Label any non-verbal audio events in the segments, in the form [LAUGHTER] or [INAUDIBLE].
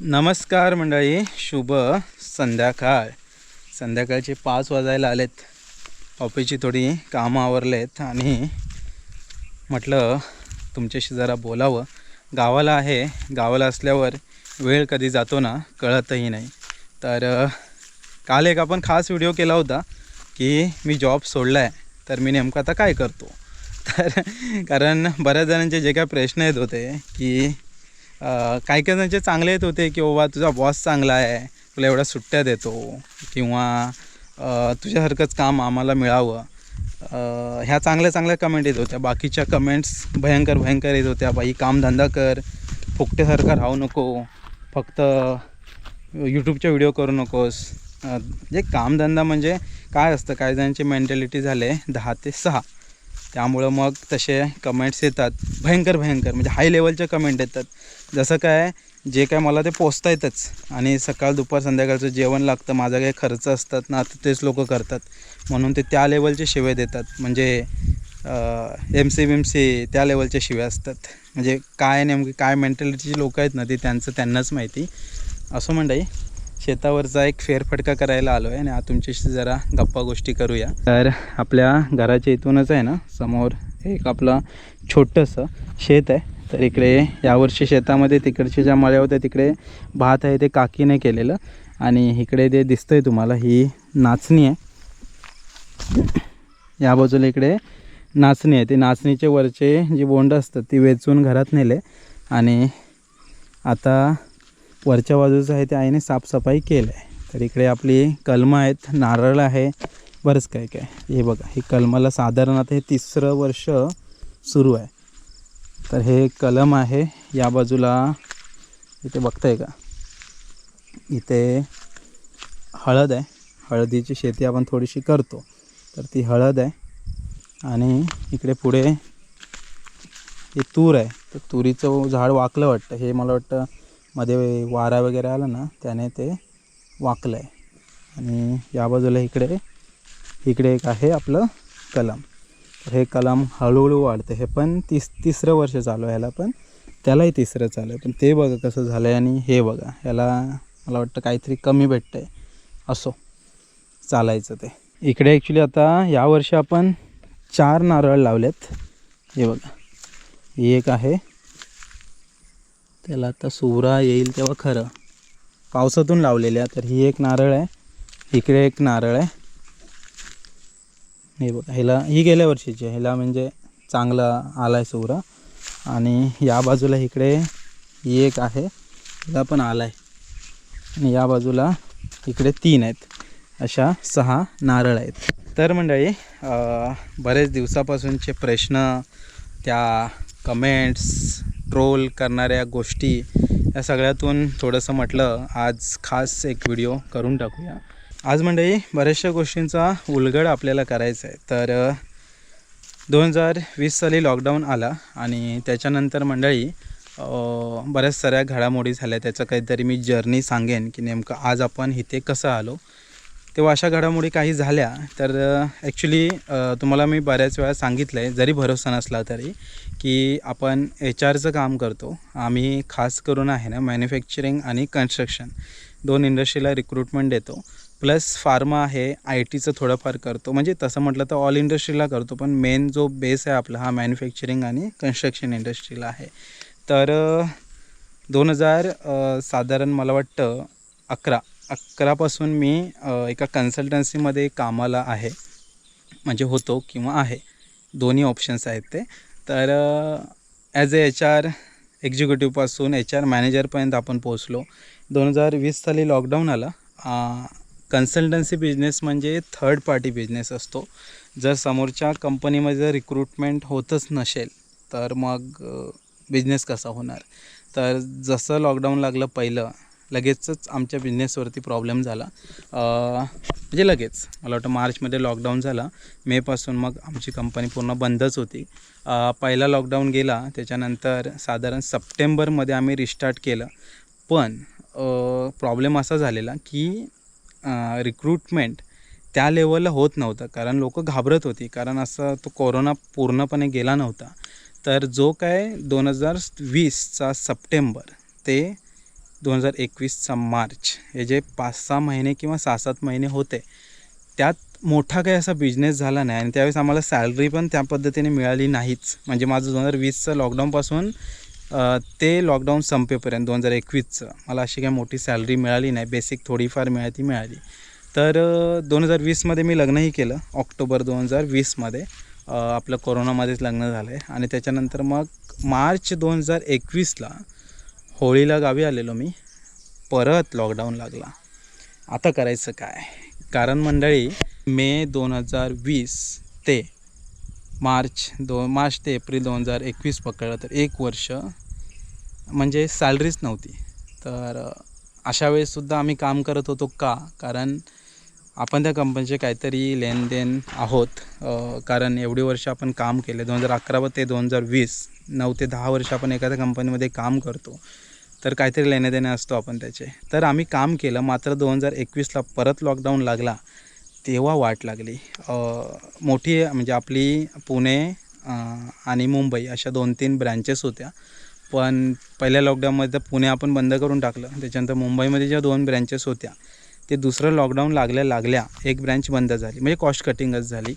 नमस्कार मंडळी शुभ संध्याकाळ. संध्याकाळचे पाच वाजायला आलेत. ऑफिसची थोडी कामं आवरलेत आणि म्हटलं तुमच्याशी जरा बोलावं. गावाला आहे गावाला असल्यावर वेळ कधी जातो ना कळतही नाही. तर काल एक आपण खास व्हिडिओ केला होता की मी जॉब सोडला आहे तर मी नेमकं आता काय करतो? तर कारण बऱ्याच जणांचे जे काय प्रश्न येत होते की काही काही जणांचे चांगले येत होते की बाबा तुझा बॉस चांगला आहे. तुला एवढ्या सुट्ट्या देतो. किंवा तुझ्यासारखंच काम आम्हाला मिळावं. ह्या चांगल्या चांगल्या कमेंट येत होत्या. बाकीच्या कमेंट्स भयंकर भयंकर येत होत्या. बाई कामधंदा कर. फुकट्यासारखा राहू नको. फक्त यूट्यूबचा व्हिडिओ करू नकोस. जे कामधंदा म्हणजे काय असतं? काही जणांची मेंटॅलिटी झाले दहा ते सहा. त्यामुळं मग तसे कमेंट्स येतात. भयंकर भयंकर. म्हणजे हाय लेवलचे कमेंट येतात. जसं काय जे काय मला ते पोचता येतच आणि सकाळ दुपार संध्याकाळचं जेवण लागतं. माझा काही खर्च असतात ना तर तेच लोक करतात. म्हणून ते त्या लेवलचे शिवे देतात. म्हणजे एम सी बिम सी त्या लेवलच्या शिवे असतात. म्हणजे काय नेमकी काय मेंटॅलिटीची लोक आहेत ना ते त्यांचं त्यांनाच माहिती. असं म्हणताय शेतावरचा एक फेरफटका करायला आलो आहे आणि आज तुमच्याशी जरा गप्पा गोष्टी करूया. तर आपल्या घराच्या इथूनच आहे ना समोर एक आपलं छोटंसं शेत आहे. तर इकडे यावर्षी शेतामध्ये तिकडच्या ज्या मळ्या होत्या तिकडे भात आहे ते काकीने केलेलं. आणि इकडे ते दिसतंय तुम्हाला ही नाचणी आहे. या बाजूला इकडे नाचणी आहे. ते नाचणीचे वरचे जी बोंड असतात ती वेचून घरात नेले. आणि आता वरच्या बाजूचं आहे ते आईने साफसफाई केलं आहे तर इकडे आपली कलमं आहेत नारळ आहे बरंच काय काय. हे बघा हे कलमाला साधारण आता हे तिसरं वर्ष सुरू आहे. तर हे कलम आहे या बाजूला इथे बघताय का? इथे हळद आहे. हळदीची शेती आपण थोडीशी करतो. तर ती हळद आहे. आणि इकडे पुढे हे तूर आहे. तर तुरीचं झाड वाकलं वाटतं. हे मला वाटतं मध्ये वारा वगैरे आला ना त्याने ते वाकलं आहे आणि या बाजूला इकडे इकडे एक आहे आपलं कलम. तर हे कलम हळूहळू वाढतं. हे पण तीस तिसरं वर्ष चालू आहे ह्याला पण. त्यालाही तिसरं चालू आहे. पण ते बघा कसं झालं आहे आणि हे बघा ह्याला मला वाटतं काहीतरी कमी भेटतं आहे असो चालायचं ते. इकडे ॲक्च्युली आता यावर्षी आपण चार नारळ लावलेत. हे बघा. एक आहे त्याला आता सुवरा येईल तेव्हा खरं. पावसातून लावलेल्या तर ही एक नारळ आहे. इकडे एक नारळ आहे. हे बघा ह्याला ही गेल्या वर्षीची आहे. ह्याला म्हणजे चांगला आला आहे सुवरा. आणि या बाजूला इकडे ही एक आहे. हिला पण आला आहे आणि या बाजूला इकडे तीन आहेत. अशा सहा नारळ आहेत. तर मंडळी बरेच दिवसापासूनचे प्रश्न त्या कमेंट्स ट्रोल करणाऱ्या गोष्टी या सगळ्यातून थोडंसं म्हटलं आज खास एक व्हिडिओ करून टाकूया. आज मंडळी बऱ्याचशा गोष्टींचा उलगड आपल्याला करायचा आहे. तर दोन हजार वीस साली लॉकडाऊन आला आणि त्याच्यानंतर मंडळी बऱ्याच साऱ्या घडामोडी झाल्या. त्याचं काहीतरी मी जर्नी सांगेन की नेमकं आज आपण इथे कसं आलो. तेव्हा अशा घडामोडी काही झाल्या तर ॲक्च्युली तुम्हाला मी बऱ्याच वेळा सांगितलं आहे जरी भरोसा नसला तरी. की आपण एच आरचं काम करतो. आम्ही खास करून आहे ना मॅन्युफॅक्चरिंग आणि कन्स्ट्रक्शन दोन इंडस्ट्रीला रिक्रुटमेंट देतो. प्लस फार्मा आहे आय टीचं थोडंफार करतो. म्हणजे तसं म्हटलं तर ऑल इंडस्ट्रीला करतो पण मेन जो बेस आहे आपला हा मॅन्युफॅक्चरिंग आणि कन्स्ट्रक्शन इंडस्ट्रीला आहे. तर दोन हजार साधारण मला वाटतं अकरा अकरापासून मी एका कन्सल्टन्सीमध्ये कामाला आहे. म्हणजे होतो किंवा आहे. दोन्ही ऑप्शन्स आहेत ते. तर ॲज अ एच आर एक्झिक्युटिव्हपासून एच आर मॅनेजरपर्यंत आपण पोहोचलो. दोन हजार वीस साली लॉकडाऊन आला. कन्सल्टन्सी बिझनेस म्हणजे थर्ड पार्टी बिझनेस असतो. जर समोरच्या कंपनीमध्ये जर रिक्रुटमेंट होतच नसेल तर मग बिझनेस कसा होणार? तर जसं लॉकडाऊन लागलं पहिलं लगेचच आमच्या बिझनेसवरती प्रॉब्लेम झाला. म्हणजे लगेच. मला वाटतं मार्चमध्ये लॉकडाऊन झाला. मेपासून मग आमची कंपनी पूर्ण बंदच होती. पहिला लॉकडाऊन गेला त्याच्यानंतर साधारण सप्टेंबरमध्ये आम्ही रिस्टार्ट केलं. पण प्रॉब्लेम असा झालेला की रिक्रुटमेंट त्या लेवलला होत नव्हतं. कारण लोक घाबरत होती. कारण असं तो कोरोना पूर्णपणे गेला नव्हता. तर जो काय दोन हजार वीसचा सप्टेंबर ते दोन हजार एकवीसचा मार्च हे जे पाच सहा महिने किंवा सहा सात महिने होते त्यात मोठा काही असा बिझनेस झाला नाही आणि त्यावेळेस आम्हाला सॅलरी पण त्या पद्धतीने मिळाली नाहीच. म्हणजे माझं दोन हजार वीसचं लॉकडाऊनपासून ते लॉकडाऊन संपेपर्यंत दोन हजार एकवीसचं. मला अशी काही मोठी सॅलरी मिळाली नाही. बेसिक थोडीफार मिळाली ती मिळाली. तर दोन हजार वीसमध्ये मी लग्नही केलं. ऑक्टोबर दोन हजार वीसमध्ये आपलं कोरोनामध्येच लग्न झालं आहे आणि त्याच्यानंतर मग मार्च दोन हजार एकवीसला होळीला गावी आलेलो मी. परत लॉकडाऊन लागला. आता करायचं काय? कारण मंडळी मे दोन हजार वीस ते मार्च दोन मार्च ते एप्रिल दोन हजार एकवीस पकडलं तर एक वर्ष म्हणजे सॅलरीच नव्हती. तर अशा वेळेससुद्धा आम्ही काम करत होतो का? कारण आपण त्या कंपनीचे काहीतरी लेनदेन आहोत. कारण एवढी वर्ष आपण काम केले. दोन हजार अकरा ते दोन हजार वीस नऊ ते दहा वर्ष आपण एखाद्या कंपनीमध्ये काम करतो. तर काहीतरी लेणेदेणे असतो आपण त्याचे. तर आम्ही काम केलं मात्र दोन हजार एकवीसला परत लॉकडाऊन लागला तेव्हा वाट लागली. मोठी म्हणजे आपली पुणे आणि मुंबई अशा दोन तीन ब्रँचेस होत्या. पण पहिल्या लॉकडाऊनमध्ये तर पुणे आपण बंद करून टाकलं. त्याच्यानंतर मुंबईमध्ये ज्या दोन ब्रँचेस होत्या ते दुसरं लॉकडाऊन लागल्या लागल्या एक ब्रँच बंद झाली. म्हणजे कॉस्ट कटिंगच झाली.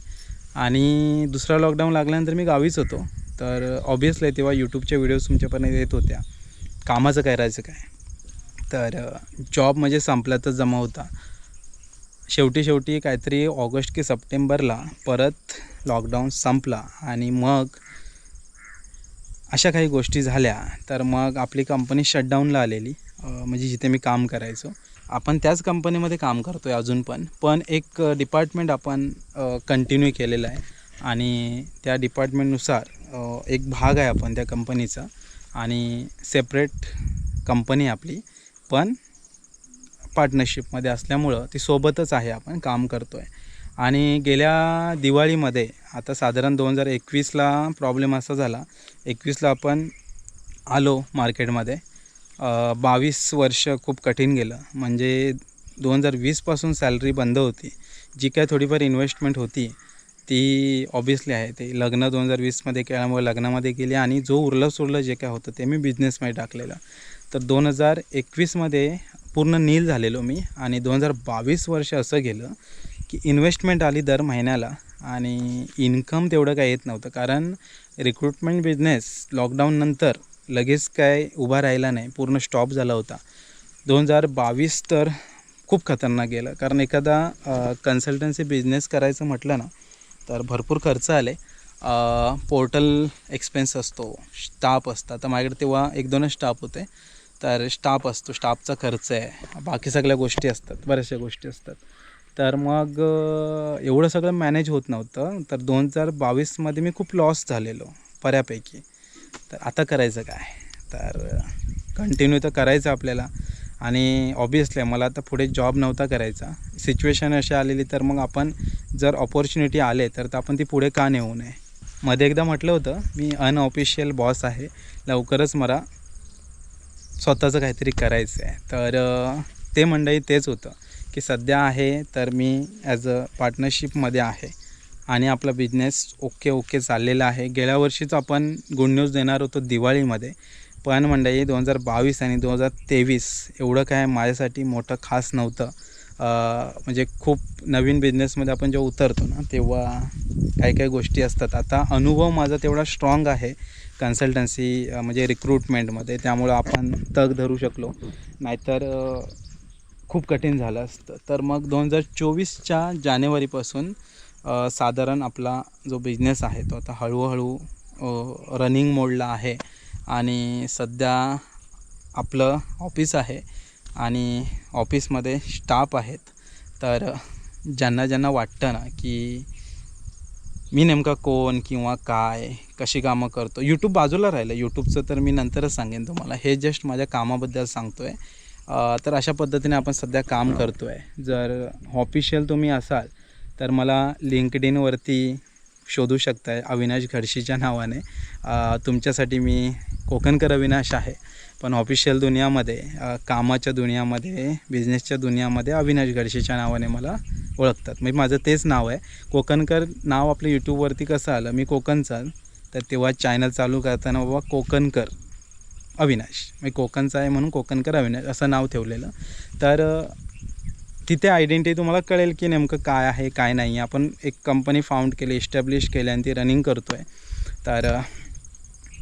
आणि दुसरा लॉकडाऊन लागल्यानंतर मी गावीच होतो. तर ऑब्वियसली तेव्हा यूट्यूबच्या व्हिडिओज तुमच्यापर्यंत येत होत्या. कामाचं करायचं काय? तर जॉब म्हणजे संपला तर जमा होता. शेवटी शेवटी काहीतरी ऑगस्ट की सप्टेंबरला परत लॉकडाऊन संपला आणि मग अशा काही गोष्टी झाल्या. तर मग आपली कंपनी शटडाऊनला आलेली. म्हणजे जिथे मी काम करायचो. आपण त्याच कंपनीमध्ये काम करतो आहे अजून पण. पण एक डिपार्टमेंट आपण कंटिन्यू केलेलं आहे. आणि त्या डिपार्टमेंटनुसार एक भाग आहे आपण त्या कंपनीचा आणि सेपरेट कंपनी आपली पण पार्टनरशिपमध्ये असल्यामुळं ती सोबतच आहे आपण काम करतो आहे आणि गेल्या दिवाळीमध्ये आता साधारण दोन हजार एकवीसला प्रॉब्लेम असा झाला. एकवीसला आपण आलो मार्केटमध्ये बावीस वर्ष खूप कठीण गेलं. म्हणजे दोन हजार वीसपासून सॅलरी बंद होती. जी काय थोडीफार इन्व्हेस्टमेंट होती ती ऑब्विसली आहे. ते लग्न दोन हजार वीसमध्ये केल्यामुळे लग्नामध्ये गेली आणि जो उरलं सुरलं जे काय होतं ते मी बिझनेसमध्ये टाकलेलं. तर दोन हजार एकवीसमध्ये पूर्ण नील झालेलो मी आणि दोन हजार बावीस वर्ष असं गेलं की इन्व्हेस्टमेंट आली दर महिन्याला आणि इन्कम तेवढं काय येत नव्हतं. कारण रिक्रुटमेंट बिझनेस लॉकडाऊननंतर लगेच काय उभा राहिला नाही. पूर्ण स्टॉप झाला होता. दोन हजार बावीस तर खूप खतरनाक गेलं. कारण एखादा कन्सल्टन्सी बिझनेस करायचं म्हटलं ना तर भरपूर खर्च आले. पोर्टल एक्सपेन्स असतो स्टाफ असतात. तर माझ्याकडे तेव्हा एक दोनच स्टाफ होते. तर स्टाफ असतो स्टाफचा खर्च आहे. बाकी सगळ्या गोष्टी असतात बऱ्याचशा गोष्टी असतात. तर मग एवढं सगळं मॅनेज होत नव्हतं. तर दोन हजार बावीसमध्ये मी खूप लॉस झालेलो बऱ्यापैकी. तर आता करायचं काय? तर कंटिन्यू तर करायचं आपल्याला. आणि ऑब्वियसली मला आता पुढे जॉब नव्हता करायचा. सिच्युएशन अशी आलेली तर मग आपण जर ऑपॉर्च्युनिटी आले तर आपण ती पुढे का नेऊ नये? मध्ये एकदा म्हटलं होतं मी अनऑफिशियल बॉस आहे. लवकरच मला स्वतःचं काहीतरी करायचं आहे तर ते मंडळी तेच होतं की सध्या आहे तर मी ॲज अ पार्टनरशिपमध्ये आहे. आणि आपला बिझनेस ओके ओके चाललेला आहे. गेल्या वर्षीच आपण गुड न्यूज देणार होतो दिवाळीमध्ये. पण मंडळी दोन हजार बावीस आणि दोन हजार तेवीस एवढं काय माझ्यासाठी मोठं खास नव्हतं. म्हणजे खूप नवीन बिझनेसमध्ये आपण जेव्हा उतरतो ना तेव्हा काही काही गोष्टी असतात. आता अनुभव माझा तेवढा स्ट्रॉंग आहे कन्सल्टन्सी म्हणजे रिक्रुटमेंटमध्ये त्यामुळं आपण तग धरू शकलो. नाहीतर खूप कठीण झालं असतं. तर मग दोन हजार चोवीसच्या जानेवारीपासून साधारण आपला जो बिझनेस आहे तो आता हळूहळू रनिंग मोडला आहे. आणि सध्या आपलं ऑफिस आहे आणि ऑफिसमध्ये स्टाफ आहेत. तर ज्यांना ज्यांना वाटतं ना की मी नेमका कोण किंवा काय कशी कामं करतो यूट्यूब बाजूला राहिलं. यूट्यूबचं तर मी नंतरच सांगेन तुम्हाला. हे जस्ट माझ्या कामाबद्दल सांगतो आहे तर अशा पद्धतीने आपण सध्या काम करतो आहे जर ऑफिशियल तुम्ही असाल तर मला लिंकडिनवरती शोधू शकताय. अविनाश घडशीच्या नावाने. तुमच्यासाठी मी कोकणकर अविनाश आहे. पण ऑफिशियल दुनियामध्ये कामाच्या दुनियामध्ये बिझनेसच्या दुनियामध्ये अविनाश घडशीच्या नावाने मला ओळखतात. म्हणजे माझं तेच नाव आहे. कोकणकर नाव आपलं यूट्यूबवरती कसं आलं? मी कोकणचा तर तेव्हा चॅनल चालू करताना बाबा कोकणकर अविनाश. म्हणजे कोकणचा आहे म्हणून कोकणकर अविनाश असं नाव ठेवलेलं. तर तिथे आयडेंटिटी तुम्हाला कळेल की नेमकं काय आहे काय नाही. आपण एक कंपनी फाउंड केली इस्टॅब्लिश केली आणि ती रनिंग करतो आहे तर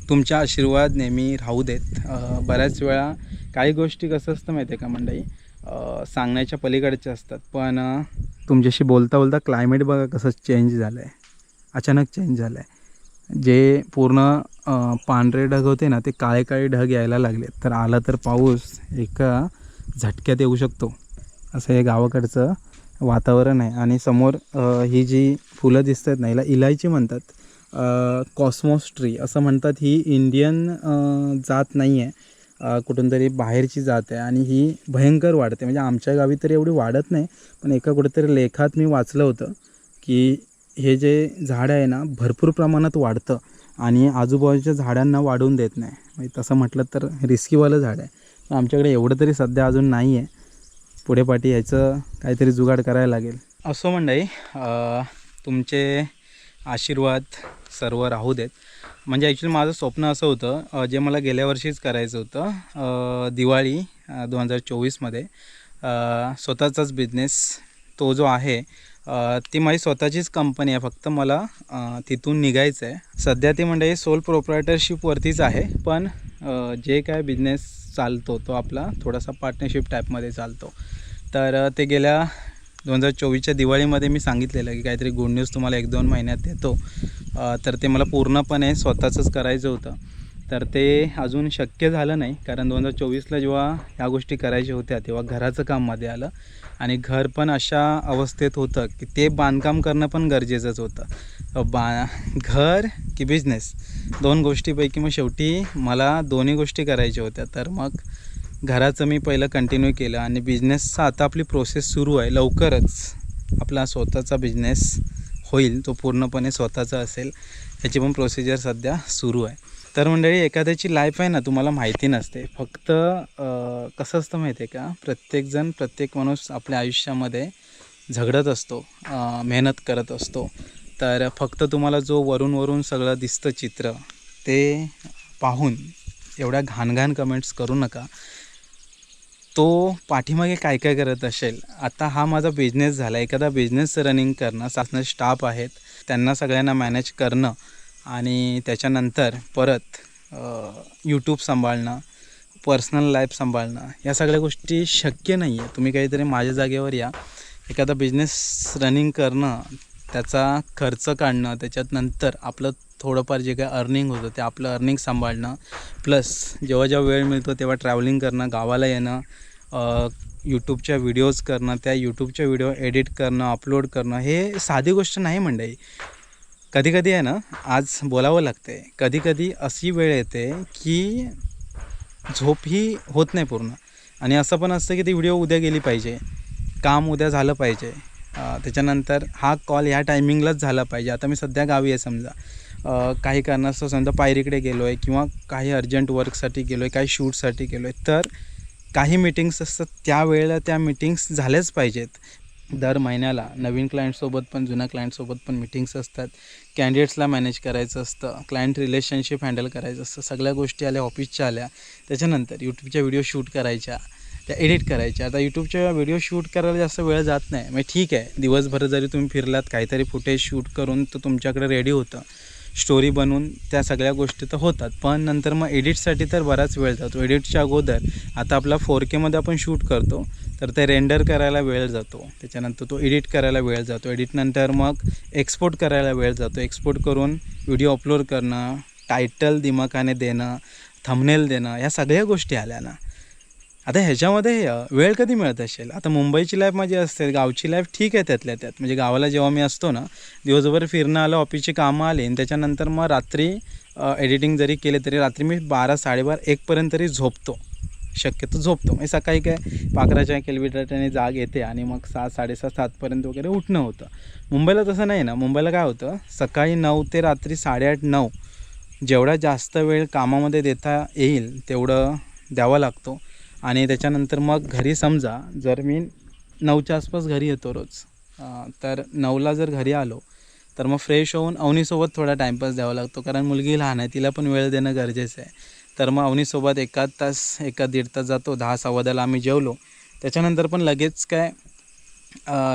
तुमच्या आशीर्वाद नेहमी राहू देत. बऱ्याच वेळा काही गोष्टी कसं असतं माहिती आहे का मंडळी? सांगण्याच्या पलीकडच्या असतात. पण तुमच्याशी बोलता बोलता क्लायमेट बघा कसं चेंज झालं आहे अचानक चेंज झालं आहे जे पूर्ण पांढरे ढग होते ना ते काळे काळे ढग यायला लागले तर आला तर पाऊस एका झटक्यात येऊ शकतो. असं हे गावाकडचं वातावरण आहे. आणि समोर ही जी फुलं दिसत आहेत ना हिला इलायची म्हणतात. कॉस्मॉस ट्री असं म्हणतात. ही इंडियन जात नाही आहे कुठून तरी बाहेरची जात आहे आणि ही भयंकर वाढते. म्हणजे आमच्या गावी तरी एवढी वाढत नाही पण एका कुठेतरी लेखात मी वाचलं होतं की हे जे झाड आहे ना भरपूर प्रमाणात वाढतं आणि आजूबाजूच्या झाडांना वाढवून देत नाही. म्हणजे तसं म्हटलं तर रिस्कीवालं झाड आहे. आमच्याकडे एवढं तरी सध्या अजून नाही आहे पुढे पाठी यायचं काहीतरी जुगाड करायला लागेल. असो मंडळी तुमचे आशीर्वाद सर्व राहू देत. म्हणजे ॲक्च्युली माझं स्वप्न असं होतं जे मला गेल्या वर्षीच करायचं होतं दिवाळी दोन हजार चोवीसमध्ये. स्वतःचाच बिझनेस तो जो आहे ती माझी स्वतःचीच कंपनी आहे. फक्त मला तिथून निघायचं आहे सध्या ती म्हणजे सोल प्रोप्रायटरशिपवरतीच आहे पण जे काय बिझनेस चालतो तो आपला थोडासा पार्टनरशिप टाईपमध्ये चालतो. तर ते गेल्या दोन हजार चोवीसच्या दिवाळीमध्ये मी सांगितलेलं की काहीतरी गुड न्यूज तुम्हाला एक दोन महिन्यात देतो. तर ते मला पूर्णपणे स्वतःचंच करायचं होतं. तर ते अजून शक्य झालं नाही कारण दोन हजार चोवीसला जेव्हा ह्या गोष्टी करायच्या होत्या तेव्हा घराचं काममध्ये आलं. आणि घर पण अशा अवस्थेत होतं की ते बांधकाम करणं पण गरजेचंच होतं. बा घर की बिझनेस दोन गोष्टीपैकी मग शेवटी मला दोन्ही गोष्टी करायच्या होत्या. तर मग घराचं मी पहिलं कंटिन्यू केलं आणि बिझनेसचा आता आपली प्रोसेस सुरू आहे. लवकरच आपला स्वतःचा बिझनेस होईल. तो पूर्णपणे स्वतःचा असेल. ह्याची पण प्रोसिजर सध्या सुरू आहे. तर मंडळी एखाद्याची लाईफ आहे ना तुम्हाला माहिती नसते. फक्त कसं असतं माहिती आहे का? प्रत्येकजण प्रत्येक माणूस आपल्या आयुष्यामध्ये झगडत असतो. मेहनत करत असतो. तर फक्त तुम्हाला जो वरून वरून सगळं दिसतं चित्र ते पाहून एवढ्या घाणघाण कमेंट्स करू नका. तो पाठीमागे काय काय करत असेल? आता हा माझा बिझनेस झाला. एखादा बिझनेस रनिंग करणं सासणं स्टाफ आहेत त्यांना सगळ्यांना मॅनेज करणं आणि त्याच्यानंतर परत यूट्यूब सांभाळणं पर्सनल लाईफ सांभाळणं या सगळ्या गोष्टी शक्य नाही आहे तुम्ही काहीतरी माझ्या जागेवर या. एखादा बिझनेस रनिंग करणं त्याचा खर्च काढणं त्याच्यात नंतर आपलं थोडंफार जे काय अर्निंग होतं ते आपलं अर्निंग सांभाळणं प्लस जेव्हा जेव्हा वेळ मिळतो तेव्हा ट्रॅव्हलिंग करणं गावाला येणं यूट्यूबच्या व्हिडिओज करणं त्या यूट्यूबच्या व्हिडिओ एडिट करणं अपलोड करणं हे साधी गोष्ट नाही मंडळी. कधी कधी आहे ना आज बोलावं लागते कधी कधी अशी वेळ येते की झोप ही होत नाही पूर्ण. आणि असं पण असतं की ती व्हिडिओ उद्या गेली पाहिजे. काम उद्या झालं पाहिजे. त्याच्यानंतर हा कॉल ह्या टायमिंगलाच झाला पाहिजे. आता मी सध्या गावी आहे समजा. काही कारणास्तव समजा पायरीकडे गेलो आहे किंवा काही अर्जंट वर्कसाठी गेलो आहे काही शूटसाठी गेलो आहे तर काही मीटिंग्स असतात त्यावेळेला त्या मीटिंग्स झाल्याच पाहिजेत. दर महिन्याला नवीन क्लायंटसोबत पण जुन्या क्लायंटसोबत पण मीटिंग्स असतात. कॅन्डिडेट्सला मॅनेज करायचं असतं क्लायंट रिलेशनशिप हँडल करायचं असतं. सगळ्या गोष्टी आल्या ऑफिसच्या आल्या. त्याच्यानंतर यूट्यूबच्या व्हिडिओ शूट करायच्या त्या एडिट करायच्या. आता यूट्यूबच्या व्हिडिओ शूट करायला जास्त वेळ जात नाही. मग ठीक आहे दिवसभर जरी तुम्ही फिरलात काहीतरी फुटेज शूट करून तर तुमच्याकडे रेडी होतं. स्टोरी बनवून त्या सगळ्या गोष्टी तर होतात. पण नंतर मग एडिटसाठी तर बराच वेळ जातो. एडिटच्या अगोदर आता आपला फोर केमध्ये आपण शूट करतो तर ते रेंडर करायला वेळ जातो. त्याच्यानंतर तो एडिट करायला वेळ जातो. एडिटनंतर मग एक्सपोर्ट करायला वेळ जातो. एक्सपोर्ट करून व्हिडिओ अपलोड करणं टायटल दिमाखाने देणं थंबनेल देणं ह्या सगळ्या गोष्टी आल्या ना. आता ह्याच्यामध्ये वेळ कधी मिळत असेल? आता मुंबईची लाईफ माझी असते गावची लाईफ ठीक आहे त्यातल्या त्यात. म्हणजे गावाला जेव्हा मी असतो ना दिवसभर फिरणं आलं ऑफिसची कामं आले आणि त्याच्यानंतर मग रात्री एडिटिंग जरी केले तरी रात्री मी बारा साडेबारा एकपर्यंत तरी झोपतो. शक्यतो झोपतो. म्हणजे सकाळी काय पाखराच्या केलविटाने जाग येते आणि मग सात साडेसात सातपर्यंत वगैरे उठणं होतं. मुंबईला तसं नाही ना. मुंबईला काय होतं सकाळी नऊ ते रात्री साडेआठ नऊ जेवढा जास्त वेळ कामामध्ये देता येईल तेवढं द्यावा लागतो. आणि त्याच्यानंतर मग घरी समजा जर मी नऊच्या आसपास घरी येतो रोज तर नऊला जर घरी आलो तर मग फ्रेश होऊन अवनीसोबत थोडा टाईमपास द्यावा लागतो. कारण मुलगी लहान आहे तिला पण वेळ देणं गरजेचं आहे. तर मग अवनीसोबत एकाच तास एका दीड तास जातो दहा सव्वादाला आम्ही जेवलो. त्याच्यानंतर पण लगेच काय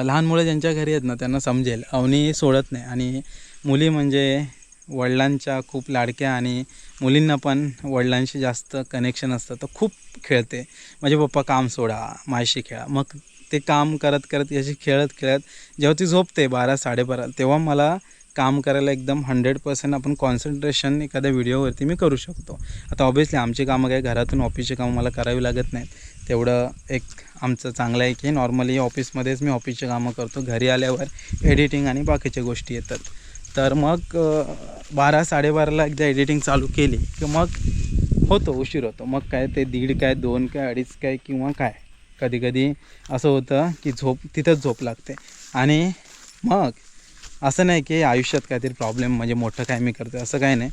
लहान मुलं ज्यांच्या घरी आहेत ना त्यांना समजेल. अवनी सोडत नाही. आणि मुली म्हणजे वडिलांच्या खूप लाडक्या आणि मुलींना पण वडिलांशी जास्त कनेक्शन असतं. तर खूप खेळते. माझे पप्पा काम सोडा माझ्याशी खेळा. मग ते काम करत करत याशी खेळत खेळत जेव्हा ती झोपते बारा साडेबारा तेव्हा मला काम करायला एकदम हंड्रेड पर्सेंट आपण कॉन्सन्ट्रेशन एखाद्या व्हिडिओवरती मी करू शकतो. आता ऑब्वियसली आमची कामं काय घरातून ऑफिसची कामं मला करावी लागत नाहीत. तेवढं एक आमचं चांगलं आहे की नॉर्मली ऑफिसमध्येच मी ऑफिसची कामं करतो. घरी आल्यावर एडिटिंग आणि बाकीच्या गोष्टी येतात. तर मग बारा साडेबाराला एकदा एडिटिंग चालू केली की मग होतो उशीर होतो. मग काय ते दीड काय दोन काय अडीच काय किंवा काय. कधी कधी असं होतं की झोप तिथंच झोप लागते. आणि मग असं नाही की आयुष्यात काहीतरी प्रॉब्लेम म्हणजे मोठं काय मी करतो असं काही नाही.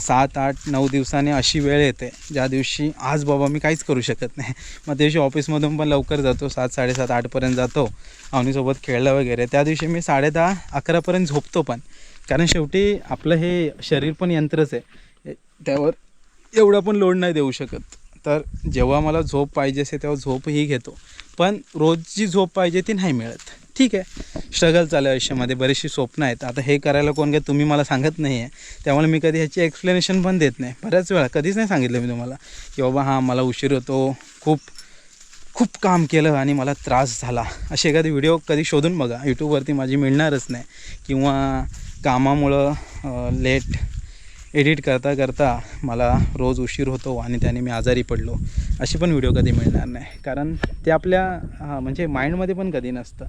सात आठ नऊ दिवसांनी अशी वेळ येते ज्या दिवशी आज बाबा मी काहीच करू शकत नाही. [LAUGHS] मग त्या दिवशी ऑफिसमधून पण लवकर जातो सात साडेसात आठपर्यंत जातो. अवनीसोबत खेळलं वगैरे. त्या दिवशी मी साडेदहा अकरापर्यंत झोपतो पण. कारण शेवटी आपलं हे शरीर पण यंत्रच आहे. त्यावर एवढा पण लोड नाही देऊ शकत. तर जेव्हा मला झोप पाहिजे असेल तेव्हा झोपही घेतो. पण रोजची झोप पाहिजे ती नाही मिळत. ठीक आहे. स्ट्रगल चालू आहे आयुष्यामध्ये. बरीचशी स्वप्न आहेत. आता हे करायला कोण काय तुम्ही मला सांगत नाही आहे त्यामुळे मी कधी ह्याची एक्सप्लेनेशन पण देत नाही. बऱ्याच वेळा कधीच नाही सांगितलं मी तुम्हाला की बाबा हां मला उशीर होतो. खूप खूप काम केलं आणि मला त्रास झाला. असे एखादी व्हिडिओ कधी शोधून बघा. यूट्यूबवरती माझी मिळणारच नाही. किंवा कामामुळं लेट एडिट करता करता मला रोज उशीर होतो आणि त्याने मी आजारी पडलो. अशी पण व्हिडिओ कधी मिळणार नाही. कारण ते आपल्या म्हणजे माइंडमध्ये पण कधी नसतं.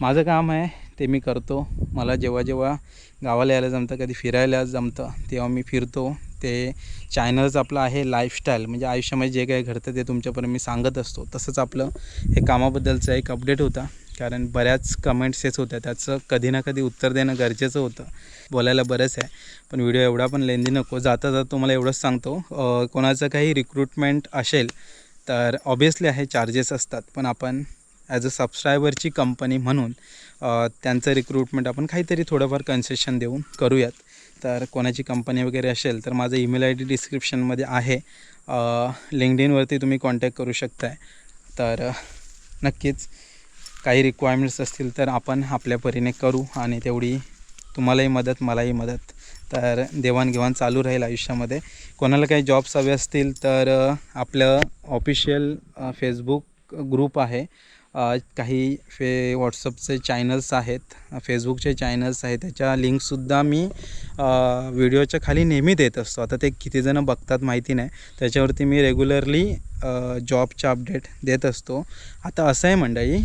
माझं काम आहे ते मी करतो. मला जेव्हा जेव्हा गावाला यायला जमतं कधी फिरायला जमतं तेव्हा मी फिरतो. ते चॅनल्स आपलं आहे लाईफस्टाईल म्हणजे आयुष्यामध्ये जे काही घडतं ते तुमच्यापर्यंत मी सांगत असतो. तसंच आपलं हे कामाबद्दलचा एक अपडेट होता. कारण बऱ्याच कमेंट्स येत होत्या. त्याचं कधी ना कधी उत्तर देणं गरजेचं होतं. बोलायला बरंच आहे. पण व्हिडिओ एवढा पण लेंदी नको. जाता जाता तुम्हाला एवढंच सांगतो. कोणाचं काही रिक्रुटमेंट असेल तर ऑबियसली आहे चार्जेस असतात. पण आपण ॲज अ सबस्क्रायबरची कंपनी म्हणून त्यांचं रिक्रुटमेंट आपण काहीतरी थोडंफार कन्सेशन देऊन करूयात. तर कोणाची कंपनी वगैरे असेल तर माझं ईमेल आय डी डिस्क्रिप्शनमध्ये आहे. लिंकडिनवरती तुम्ही कॉन्टॅक्ट करू शकताय. तर नक्कीच. काही रिक्वायरमेंट्स असतील तर आपण आपल्या परीने करू आणि तेवढी तुम्हालाही मदत मलाही मदत. तर देवाणघेवाण चालू राहील आयुष्यामध्ये. कोणाला काही जॉब्स हवे असतील तर आपलं ऑफिशियल फेसबुक ग्रुप आहे. काही फे व्हॉट्सअपचे चॅनल्स आहेत. फेसबुकचे चॅनल्स आहेत. त्याच्या लिंकसुद्धा मी व्हिडिओच्या खाली नेहमी देत असतो. आता ते कितीजणं बघतात माहिती नाही. त्याच्यावरती मी रेग्युलरली जॉबच्या अपडेट देत असतो. आता असं आहे मंडळी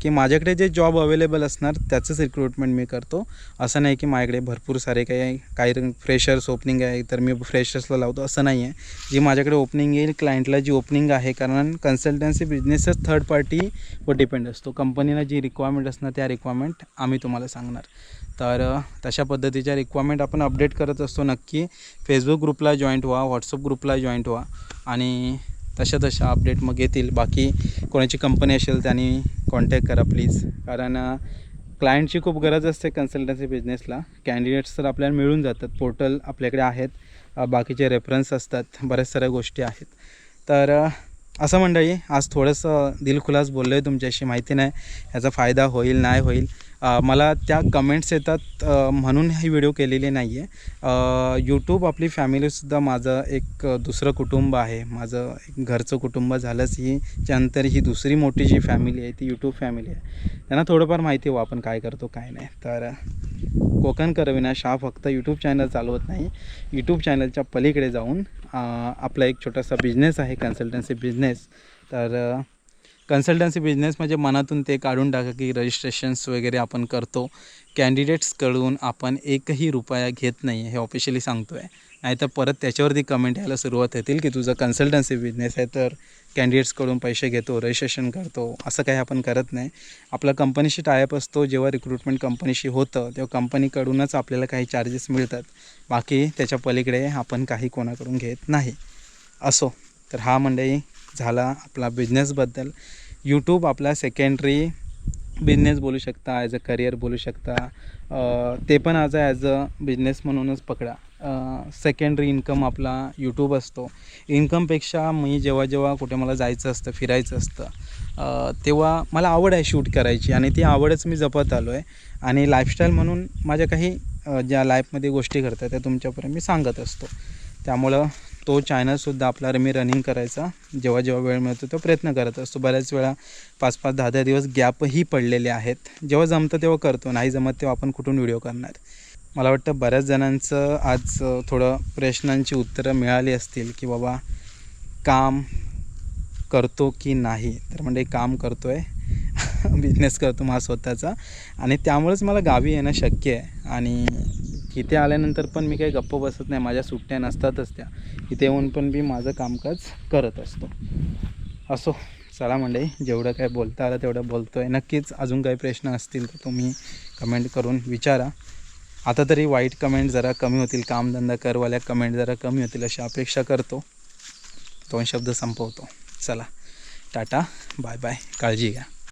की माझ्याकडे जे जॉब अवेलेबल असणार त्याचंच रिक्रुटमेंट मी करतो. असं नाही की माझ्याकडे भरपूर सारे काही काही फ्रेशर्स ओपनिंग आहे तर मी फ्रेशर्सला लावतो असं नाही आहे. जी माझ्याकडे ओपनिंग येईल क्लायंटला जी ओपनिंग आहे कारण कन्सल्टन्सी बिझनेसच थर्ड पार्टीवर डिपेंड असतो. कंपनीला जी रिक्वायरमेंट असणार त्या रिक्वायरमेंट आम्ही तुम्हाला सांगणार. तर तशा पद्धतीच्या रिक्वायरमेंट आपण अपडेट करत असतो नक्की. फेसबुक ग्रुपला जॉईंट व्हा व्हॉट्सअप ग्रुपला जॉईंट व्हा. आणि तशा तशा अपडेट मग येतील. बाकी कोणाची कंपनी असेल त्यांनी कॉन्टॅक्ट करा प्लीज कारण क्लायंटची खूप गरज असते कन्सल्टन्सी बिझनेसला कॅन्डिडेट्स तर आपल्याला मिळून जातात. पोर्टल आपल्याकडे आहेत. बाकीचे रेफरन्स असतात. बऱ्याच साऱ्या गोष्टी आहेत. तर असं मंडळी आज थोडंसं दिलखुलास बोललो आहे तुमच्याशी माहिती नाही ह्याचा फायदा होईल नाही होईल. मला त्या कमेंट्स येतात म्हणून ही व्हिडिओ केलेली नाही आहे यूट्यूब आपली फॅमिलीसुद्धा माझं एक दुसरं कुटुंब आहे. माझं एक घरचं कुटुंब झालंच ही त्यानंतर ही दुसरी मोठी जी फॅमिली आहे ती यूट्यूब फॅमिली आहे. त्यांना थोडंफार माहिती हो आपण काय करतो काय नाही. तर कोकणकर कोकण हा फक्त यूट्यूब चॅनल चालवत नाही. यूट्यूब चॅनलच्या पलीकडे जाऊन आपला एक छोटासा बिझनेस आहे कन्सल्टन्सी बिझनेस तर कन्सल्टन्सी बिझनेस म्हणजे मनातून ते काढून टाका की रजिस्ट्रेशन्स वगैरे आपण करतो. कॅन्डिडेट्सकडून आपण एकही रुपया घेत नाही हे ऑफिशियली सांगतो आहे नाहीतर परत त्याच्यावरती कमेंट यायला सुरुवात होतील की तुझं कन्सल्टन्सी बिझनेस आहे तर कॅन्डिडेट्सकडून पैसे घेतो रजिस्ट्रेशन करतो असं काही आपण करत नाही. आपला कंपनीशी टायअप असतो जेव्हा रिक्रुटमेंट कंपनीशी होतं तेव्हा कंपनीकडूनच आपल्याला काही चार्जेस मिळतात. बाकी त्याच्या पलीकडे आपण काही कोणाकडून घेत नाही. असो. तर हा मंडळी झाला आपला बिझनेसबद्दल यूट्यूब आपला सेकंडरी बिझनेस बोलू शकता ॲज अ करिअर बोलू शकता. ते पण आज ॲज अ बिझनेस म्हणूनच पकडा. सेकंडरी इन्कम आपला यूट्यूब असतो. इन्कमपेक्षा मी जेव्हा जेव्हा कुठे मला जायचं असतं फिरायचं असतं तेव्हा मला आवड आहे शूट करायची आणि ती आवडच मी जपत आलो आहे आणि लाईफस्टाईल म्हणून माझ्या काही ज्या लाईफमध्ये गोष्टी घडतात त्या तुमच्यापर्यंत मी सांगत असतो. त्यामुळं तो चॅनलसुद्धा आपला मी रनिंग करायचा. जेव्हा जेव्हा वेळ मिळतो तो प्रयत्न करत असतो. बऱ्याच वेळा पाच पाच दहा दहा दिवस गॅपही पडलेले आहेत. जेव्हा जमतं तेव्हा करतो नाही जमत तेव्हा आपण कुठून व्हिडिओ करणार? मला वाटतं बऱ्याच जणांचं आज थोडं प्रश्नांची उत्तरं मिळाली असतील की बाबा काम करतो की नाही? तर म्हणजे काम करतो आहे बिझनेस करतो माझा स्वतःचा. आणि त्यामुळेच मला गावी येणं शक्य आहे. आणि इथे आल्यानंतर पण मी काही गप्प बसत नाही. माझ्या सुट्ट्या नसतातच त्या. इथे येऊन पण मी माझं कामकाज करत असतो. असो चला म्हणजे जेवढं काय बोलता आलं तेवढं बोलतो आहे नक्कीच अजून काही प्रश्न असतील तर तुम्ही कमेंट करून विचारा. आता तरी वाईट कमेंट जरा कमी होतील. कामधंदा करवाल्या कमेंट जरा कमी होतील अशी अपेक्षा करतो. दोन शब्द संपवतो. चला टाटा बाय बाय. काळजी घ्या.